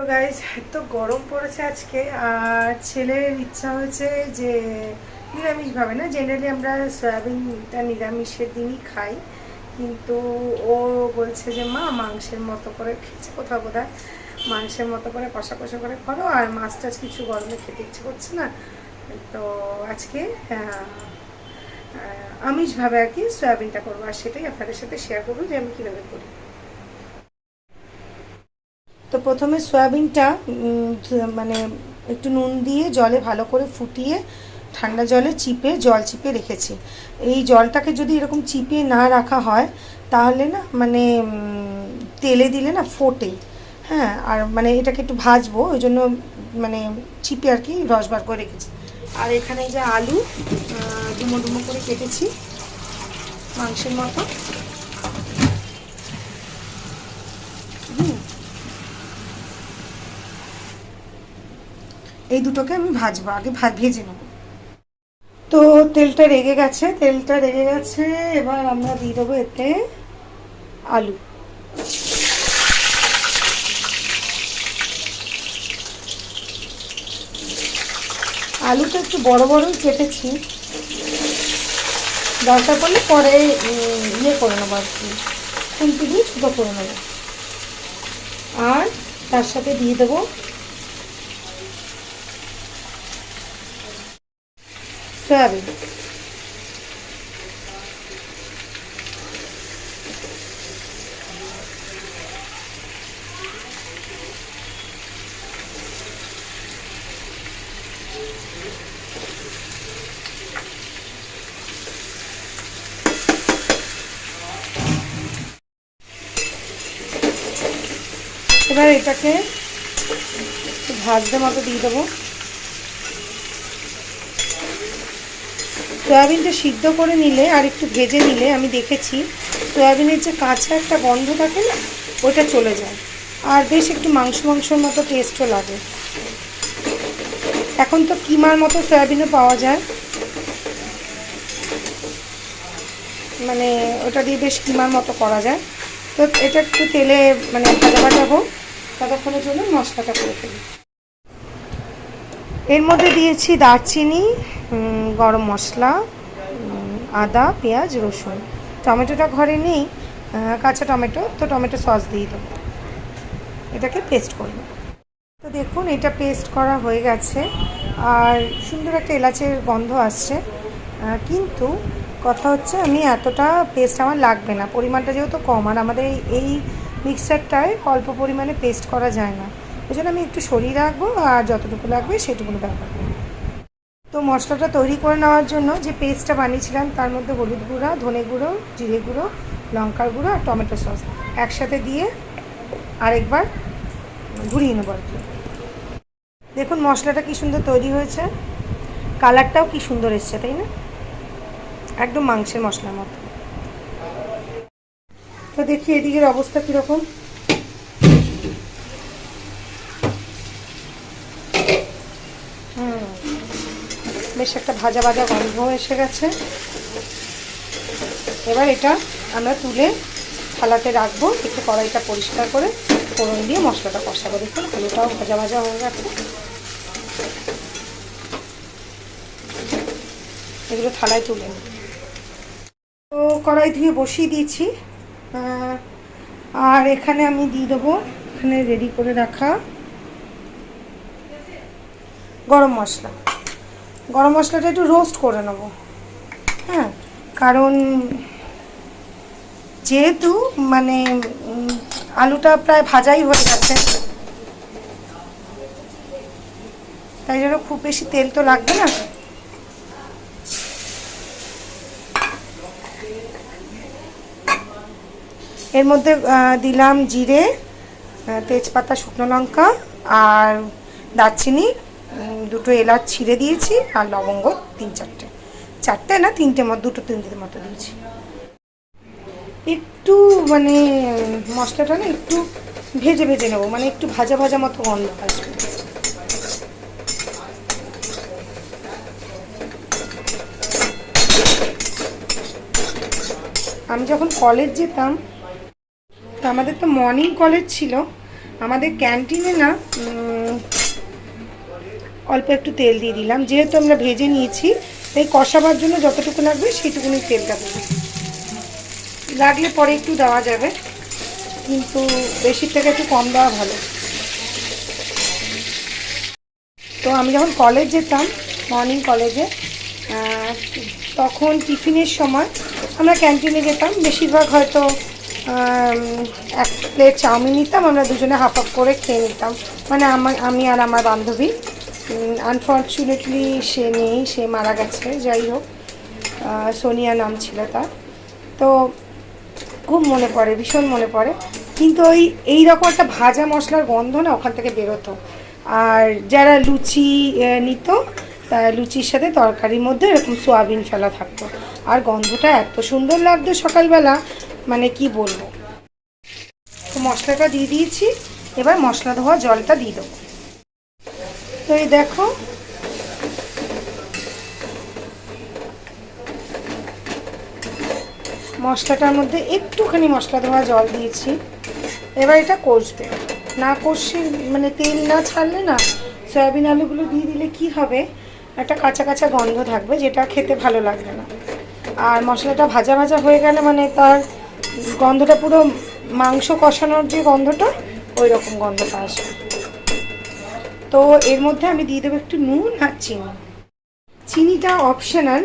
তো গাইজ এত গরম পড়েছে আজকে, আর ছেলের ইচ্ছা হয়েছে যে নিরামিষভাবে না জেনারেলি আমরা সয়াবিনটা নিরামিষের দিনই খাই, কিন্তু ও বলছে যে, মা, মাংসের মতো করে খেয়েছে কোথাও বোধ মাংসের মতো করে কষা কষা করে করো, আর মাছ টাছ কিছু গরমে খেতে ইচ্ছে করছে না। তো আজকে আমিষভাবে আর কি সয়াবিনটা করব, আর সেটাই আপনাদের সাথে শেয়ার করব যে আমি কীভাবে করি। তো প্রথমে সয়াবিনটা মানে একটু নুন দিয়ে জলে ভালো করে ফুটিয়ে, ঠান্ডা জলে চিপে, জল চিপে রেখেছি। এই জলটাকে যদি এরকম চিপে না রাখা হয়, তাহলে না মানে তেলে দিলে না ফোটে। হ্যাঁ আর মানে এটাকে একটু ভাজবো, ওই জন্য মানে চিপে আর কি রস বার করে রেখেছি। আর এখানে যে আলু ডুমো ডুমো করে কেটেছি, মাংসের মতো হুম এই দুটোকে আমি ভাজবো, আগে ভেজে নেব। তো তেলটা রেগে গেছে, তেলটা রেগে গেছে, এবার আমরা দিয়ে দেবো এতে আলু। আলুটা একটু বড় বড়ই কেটেছি। দরকার পড়লে পরে ইয়ে করে নেব আর কি, খুন্তি দিয়ে ছোটো করে নেব। আর তার সাথে দিয়ে দেবো সয়াবিন এবার এটাকে ভাজতে মতো দিয়ে দেবো। সয়াবিনটা সিদ্ধ করে নিলে আর একটু ভেজে নিলে, আমি দেখেছি সয়াবিনের যে কাঁচা একটা গন্ধ থাকে না, ওটা চলে যায়। আর বেশ একটু মাংস মাংসর মতো টেস্টও লাগে। এখন তো কিমার মতো সয়াবিনও পাওয়া যায়। মানে ওটা দিয়ে বেশ কিমার মতো করা যায়। তো এটা একটু তেলে মানে ভাজা ভাজা ততক্ষণের জন্য মশলাটা করে ফেলি। এর মধ্যে দিয়েছি দারচিনি গরম মশলা আদা, পেঁয়াজ, রসুন। টমেটোটা ঘরে নেই কাঁচা টমেটো, তো টমেটো সস দিয়ে দেবো। এটাকে পেস্ট করব। তো দেখুন, এটা পেস্ট করা হয়ে গেছে। আর সুন্দর একটা এলাচের গন্ধ আসছে। কিন্তু কথা হচ্ছে, আমি এতটা পেস্ট আমার লাগবে না। পরিমাণটা যেহেতু কম, আর আমাদের এই- মিক্সারটায় অল্প পরিমাণে পেস্ট করা যায় না। ওই জন্য আমি একটু সরিয়ে রাখব, আর যতটুকু লাগবে সেটুকুনো ব্যবহার তো মশলাটা তৈরি করে নেওয়ার জন্য যে পেস্টটা বানিয়েছিলাম, তার মধ্যে হলুদ গুঁড়া, ধনে গুঁড়ো, জিরে গুঁড়ো, লঙ্কার গুঁড়ো আর টমেটো সস একসাথে দিয়ে আরেকবার ঘুরিয়ে নেব আর কি। দেখুন মশলাটা কি সুন্দর তৈরি হয়েছে। কালারটাও কি সুন্দর এসছে, তাই না? একদম মাংসের মশলার মতো। তো দেখি এদিকের অবস্থা কীরকম। বেশ একটা ভাজা ভাজা গন্ধ এসে গেছে। এবার এটা আমরা তুলে থালাতে রাখব, একটু কড়াইটা পরিষ্কার করে ফোড়ন দিয়ে মশলাটা কষাবো। দেখুন, আলুটাও ভাজা ভাজা হয়ে গেছে। এগুলো থালায় তুলে। তো কড়াই ধুয়ে বসিয়ে দিয়েছি। আর এখানে আমি দিয়ে দেবো, এখানে রেডি করে রাখা গরম মশলা। গরম মশলাটা একটু রোস্ট করে নেব। হ্যাঁ কারণ যেহেতু মানে আলুটা প্রায় ভাজাই হয়ে গেছে, তাই জন্য খুব বেশি তেল তো লাগবে না। এর মধ্যে দিলাম জিরে তেজপাতা, শুকনো লঙ্কা, আর দারচিনি দুটো এলাচ ছিঁড়ে দিয়েছি আর লবঙ্গ তিন চারটে। চারটে না, তিনটে মতো, দুটো তিনটে মতো দিয়েছি। একটু মানে মশলাটা না একটু ভেজে ভেজে নেব মানে একটু ভাজা ভাজা মতো গন্ধ আসবে আমি যখন কলেজ যেতাম আমাদের তো মর্নিং কলেজ ছিল, আমাদের ক্যান্টিনে না অল্প একটু তেল দিয়ে দিলাম। যেহেতু আমরা ভেজে নিয়েছি, তাই কষাবার জন্য যতটুকু লাগবে সেইটুকুনি তেলটা দেবো। লাগলে পরে একটু দেওয়া যাবে, কিন্তু বেশির থেকে একটু কম দেওয়া ভালো। তো আমি যখন কলেজ যেতাম মর্নিং কলেজে তখন টিফিনের সময় আমরা ক্যান্টিনে যেতাম। বেশিরভাগ হয়তো এক প্লেট চাউমিন নিতাম, আমরা দুজনে হাফ হাফ করে খেয়ে নিতাম। মানে আমার আমি আর আমার বান্ধবী। আনফর্চুনেটলি সে নেই, সে মারা গেছে, যাই হোক। সোনিয়া নাম ছিল তার। তো খুব মনে পড়ে, ভীষণ মনে পড়ে। কিন্তু ওই এই রকম একটা ভাজা মশলার গন্ধ না ওখান থেকে বেরোতো। আর যারা লুচি নিত লুচির সাথে তরকারির মধ্যে এরকম সোয়াবিন ফেলা থাকতো। আর গন্ধটা এত সুন্দর লাগতো সকালবেলা মানে কি বলব? তো মশলাটা দিয়ে দিয়েছি, এবার মশলা ধোয়া জলটা দিয়ে দেবো। তো এই দেখো। মশলাটার মধ্যে একটুখানি মশলা ধোয়া জল দিয়েছি। এবার এটা কষবে। না কষে মানে তেল না ছাড়লে না, সয়াবিন আলুগুলো দিয়ে দিলে কি হবে? একটা কাঁচা কাঁচা গন্ধ থাকবে যেটা খেতে ভালো লাগবে না। আর মশলাটা ভাজা ভাজা হয়ে গেলে মানে তার গন্ধটা পুরো মাংস কষানোর যে গন্ধটা ওই রকম গন্ধটা আসবে। তো এর মধ্যে আমি দিয়ে দেবো একটু নুন আর চিনি। চিনিটা অপশনাল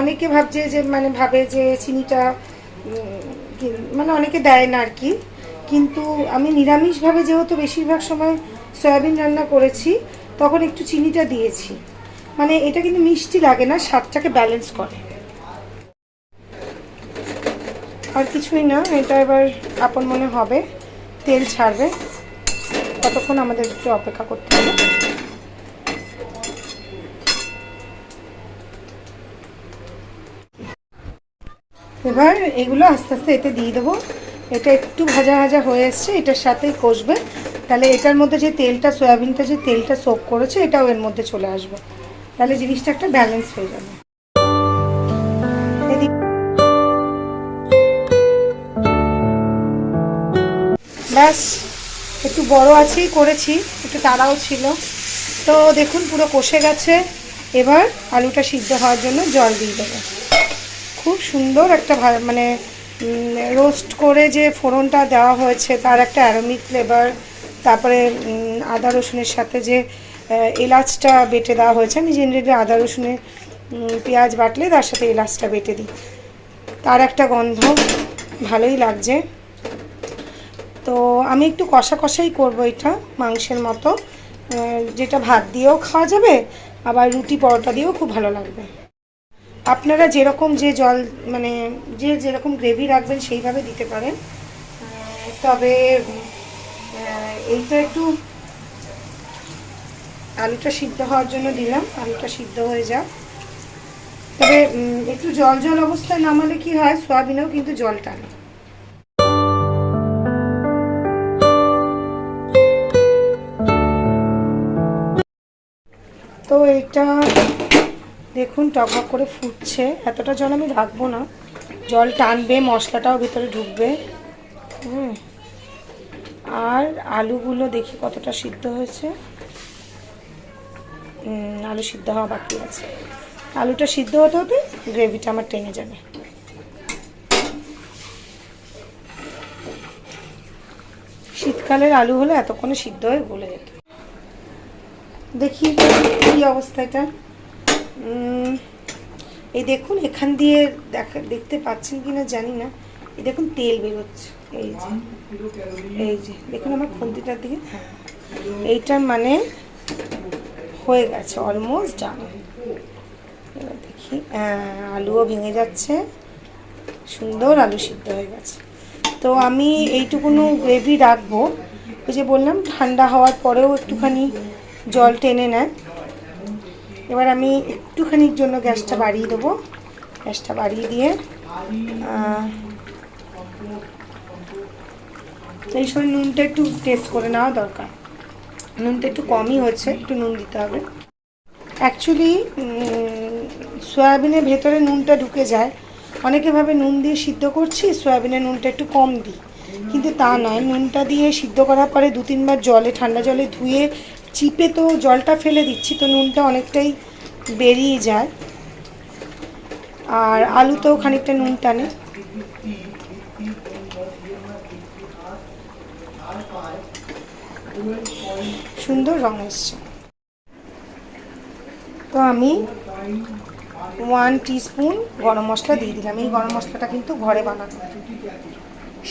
অনেকে ভাবছে যে মানে ভাবে যে চিনিটা মানে অনেকে দেয় না আর কি। কিন্তু আমি নিরামিষভাবে যেহেতু বেশিরভাগ সময় সয়াবিন রান্না করেছি, তখন একটু চিনিটা দিয়েছি। মানে এটা কিন্তু মিষ্টি লাগে না, স্বাদটাকে ব্যালেন্স করে। আর কিছুই না, এটা এবার আপন মনে হবে, তেল ছাড়বে। ততক্ষণ আমাদের একটু অপেক্ষা করতে হবে। এবার এগুলো আস্তে আস্তে এতে দিয়ে দেবো। এটা একটু ভাজা ভাজা হয়ে এসছে, এটার সাথেই কষবে। তাহলে এটার মধ্যে যে তেলটা, সয়াবিনটা যে তেলটা সোপ করেছে, এটাও এর মধ্যে চলে আসবে। তাহলে জিনিসটা একটা ব্যালেন্স হয়ে যাবে। ব্যাস। একটু বড় আছেই করেছি, একটু তাড়াও ছিল। তো দেখুন পুরো কষে গেছে, এবার আলুটা সিদ্ধ হওয়ার জন্য জল দিয়ে দেবো। খুব সুন্দর একটা মানে রোস্ট করে যে ফোড়নটা দেওয়া হয়েছে, তার একটা অ্যারোমিক ফ্লেভার তারপরে আদা রসুনের সাথে যে এলাচটা বেটে দেওয়া হয়েছে, আমি জেনারেলি আদা রসুনে পেঁয়াজ বাটলে তার সাথে এলাচটা বেটে দিই। তার একটা গন্ধ, ভালোই লাগছে। তো আমি একটু কষা কষাই করব এটা মাংসের মতো। যেটা ভাত দিয়েও খাওয়া যাবে, আবার রুটি পরোটা দিয়েও খুব ভালো লাগবে। আপনারা যেরকম যে জল মানে যে যেরকম গ্রেভি রাখবেন সেইভাবে দিতে পারেন। তবে এইটা একটু আলুটা সিদ্ধ হওয়ার জন্য দিলাম, আলুটা সিদ্ধ হয়ে যাক। তবে একটু জল জল অবস্থায় নামালে কি হয়? সোয়াবিনেও কিন্তু জল টানে তো এটা দেখুন টকবক করে ফুটছে। এতটা জল আমি রাখব না। জল টানবে, মশলাটাও ভিতরে ঢুকবে। হুম। আর আলুগুলো দেখি কতটা সিদ্ধ হয়েছে। আলু সিদ্ধ হওয়া বাকি আছে। আলুটা সিদ্ধ হতে হতে গ্রেভিটা আমার টেনে যাবে। শীতকালের আলু হলে এতক্ষণে সিদ্ধ হয়ে গলে যেত। দেখি কি অবস্থা এটা। এই দেখুন, এখান দিয়ে দেখা, দেখতে পাচ্ছেন কি না জানি না। এই দেখুন, তেল বেরোচ্ছে। এই যে এই যে, দেখুন আমার খুন্তিটার দিকে। এইটার মানে হয়ে গেছে অলমোস্ট ডান এবার দেখি আলুও ভেঙে যাচ্ছে। সুন্দর আলু সিদ্ধ হয়ে গেছে। তো আমি এইটুকুনো গ্রেভি রাখব। ওই যে বললাম, ঠান্ডা হওয়ার পরেও একটুখানি জল টেনে নেয়। এবার আমি একটুখানির জন্য গ্যাসটা বাড়িয়ে দেবো। গ্যাসটা বাড়িয়ে দিয়ে এই সময় নুনটা একটু টেস্ট করে নেওয়া দরকার। নুনটা একটু কমই হচ্ছে, একটু নুন দিতে হবে। অ্যাকচুয়ালি সয়াবিনের ভেতরে নুনটা ঢুকে যায়। অনেকে ভাবে নুন দিয়ে সিদ্ধ করছি, সয়াবিনের নুনটা একটু কম দিই। কিন্তু তা নয়, নুনটা দিয়ে সিদ্ধ করার পরে দু তিনবার জলে, ঠান্ডা জলে ধুয়ে চিপে তো জলটা ফেলে দিচ্ছি, তো নুনটা অনেকটাই বেরিয়ে যায়। আর আলুতেও খানিকটা নুন টানে। সুন্দর রং এসছে। তো আমি ওয়ান টিস্পুন গরম মশলা দিয়ে দিলাম। এই গরম মশলাটা কিন্তু ঘরে বানানো।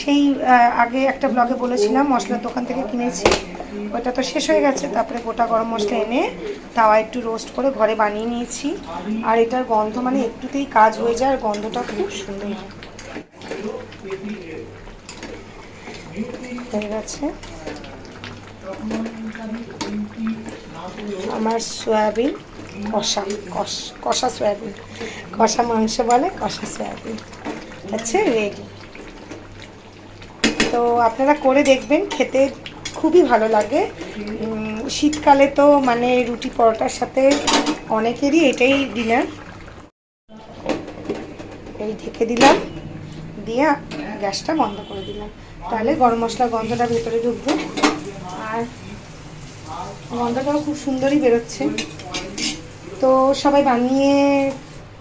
সেই আগে একটা ব্লগে বলেছিলাম, মশলার দোকান থেকে কিনেছি। ওটা তো শেষ হয়ে গেছে, তারপরে গোটা গরম মশলা এনে তাওয়া একটু রোস্ট করে ঘরে বানিয়ে নিয়েছি। আর এটার গন্ধ মানে একটুতেই কাজ হয়ে যায়, আর গন্ধটা খুব সুন্দর। হয় হয়ে গেছে। আমার সয়াবিন, কষা, কষ, কষা সয়াবিন। কষা মাংস বলে, কষা সয়াবিন। আচ্ছা রেডি তো আপনারা করে দেখবেন, খেতে খুবই ভালো লাগে। শীতকালে তো মানে রুটি পরোটার সাথে অনেকেরই এটাই ডিনার। এই ঢেকে দিলাম, দিয়ে গ্যাসটা বন্ধ করে দিলাম। তাহলে গরম মশলা গন্ধটা ভেতরে ঢুকবে। আর গন্ধটাও খুব সুন্দরই বেরোচ্ছে। তো সবাই বানিয়ে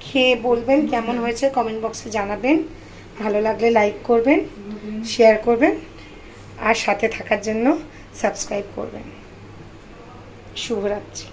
খেয়ে বলবেন কেমন হয়েছে কমেন্ট বক্সে জানাবেন। ভালো লাগলে লাইক করবেন শেয়ার করবেন আর সাথে থাকার জন্য সাবস্ক্রাইব করবেন। শুভরাত্রি।